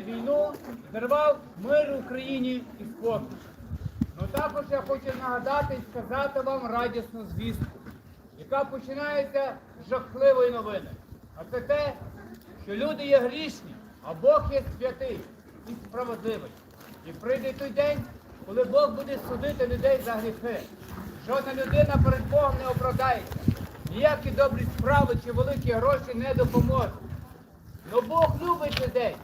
війну, зірвав мир в Україні і спокій. Ну також я хочу нагадати і сказати вам радісну звістку, яка починається з жахливої новини. А це те, що люди є грішні, а Бог є святий і справедливий. І прийде той день, коли Бог буде судити людей за гріхи. Жодна людина перед Богом не оправдається. Ніякі добрі справи чи великі гроші не допоможуть. Но Бог любить людей.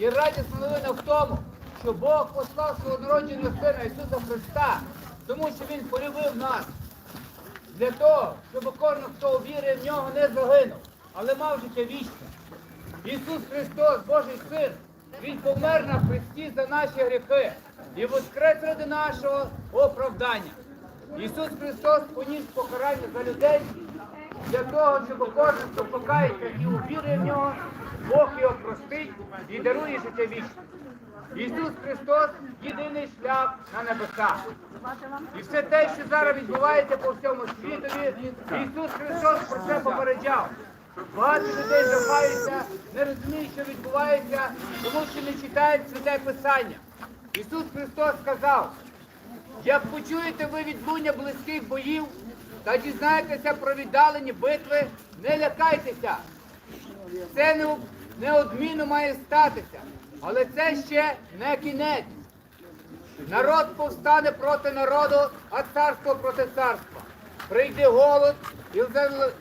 І радісна новина в тому, що Бог послав свого народженого Сина Ісуса Христа, тому що Він полюбив нас. Для того, щоб кожен, хто вірив в нього, не загинув, але мав життя вічне. Ісус Христос, Божий Син, Він помер на Христі за наші гріхи і воскрес ради нашого оправдання. Ісус Христос поніс покарання за людей для того, щоб кожен, хто покається і увірує в нього, Бог його простить і дарує життя вічне. Ісус Христос єдиний шлях на небеса. І все те, що зараз відбувається по всьому світові, Ісус Христос про це попереджав. Багато людей жахаються, не розуміють, що відбувається, тому що не читають святе Писання. Ісус Христос сказав, як почуєте ви відлуння близьких боїв та дізнаєтеся про віддалені битви, не лякайтеся. Це неодмінно має статися, але це ще не кінець. Народ повстане проти народу, а царство проти царства. Прийде голод, і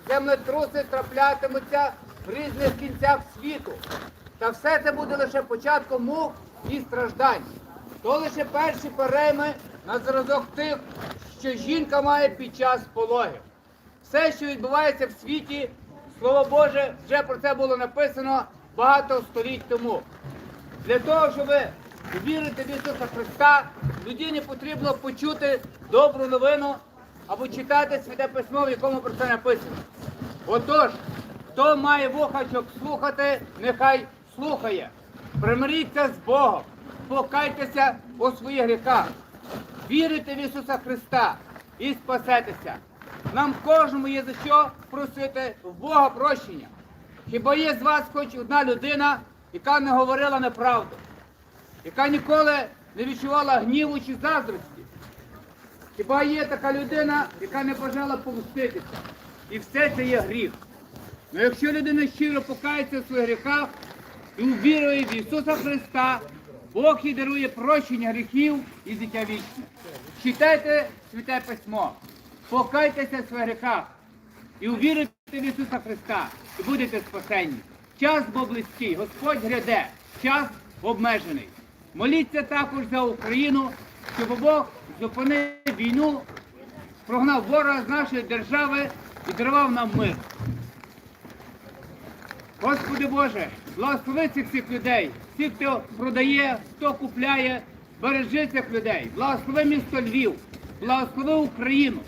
землетруси траплятимуться в різних кінцях світу. Та все це буде лише початком мук і страждань. То лише перші перейми на зразок тих, що жінка має під час пологів. Все, що відбувається в світі, слово Боже, вже про це було написано багато століть тому. Для того, щоб вірити в Ісуса Христа, людині потрібно почути добру новину або читати святе письмо, в якому про це написано. Отож, хто має вуха, щоб слухати, нехай слухає. Примиріться з Богом, покайтеся у своїх гріхах, вірите в Ісуса Христа і спасетеся. Нам кожному є за що просити в Бога прощення. Хіба є з вас хоч одна людина, яка не говорила неправду, яка ніколи не відчувала гніву чи заздрості? Хіба є така людина, яка не бажала помститися? І все це є гріх. Ну якщо людина щиро покається в своїх гріхах і увірує в Ісуса Христа, Бог їй дарує прощення гріхів і життя вічне. Читайте святе письмо, покайтеся в своїх гріхах і увіруйте в Ісуса Христа, і будете спасенні. Час бо близький, Господь гряде, час обмежений. Моліться також за Україну, щоб Бог зупинив війну, прогнав ворога з нашої держави і дарував нам мир. Господи Боже, благослови цих всіх людей, всіх, хто продає, хто купляє, бережи цих людей, благослови місто Львів, благослови Україну,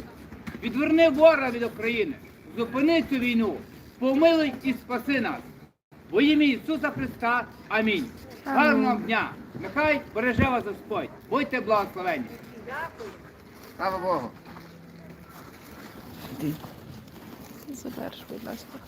відверни ворога від України, зупини цю війну, помилуй і спаси нас. Во ім'я Ісуса Христа. Амінь. Гарного дня! Нехай береже вас Господь. Будьте благословені. Слава Богу. Заверш, будь ласка.